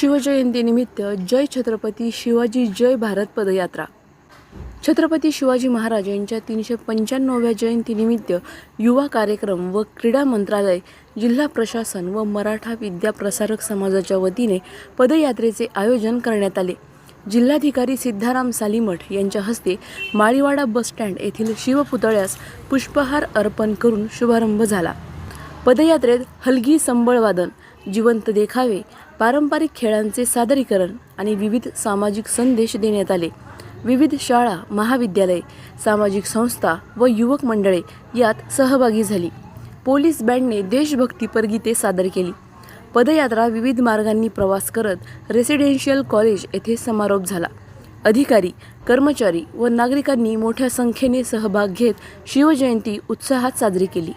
शिवजयंतीनिमित्त जय छत्रपती शिवाजी जय भारत पदयात्रा. छत्रपती शिवाजी महाराज यांच्या तीनशे पंच्याण्णव्या जयंतीनिमित्त युवा कार्यक्रम व क्रीडा मंत्रालय जिल्हा प्रशासन व मराठा विद्या प्रसारक समाजाच्या वतीने पदयात्रेचे आयोजन करण्यात आले. जिल्हाधिकारी सिद्धाराम सालीमठ यांच्या हस्ते माळीवाडा बसस्टँड येथील शिवपुतळ्यास पुष्पहार अर्पण करून शुभारंभ झाला. पदयात्रेत हलगी संबळवादन जिवंत देखावे पारंपरिक खेळांचे सादरीकरण आणि विविध सामाजिक संदेश देण्यात आले. विविध शाळा महाविद्यालय सामाजिक संस्था व युवक मंडळे यात सहभागी झाली. पोलीस बँडने देशभक्तीपर गीते सादर केली. पदयात्रा विविध मार्गांनी प्रवास करत रेसिडेन्शियल कॉलेज येथे समारोप झाला. अधिकारी कर्मचारी व नागरिकांनी मोठ्या संख्येने सहभाग घेत शिवजयंती उत्साहात साजरी केली.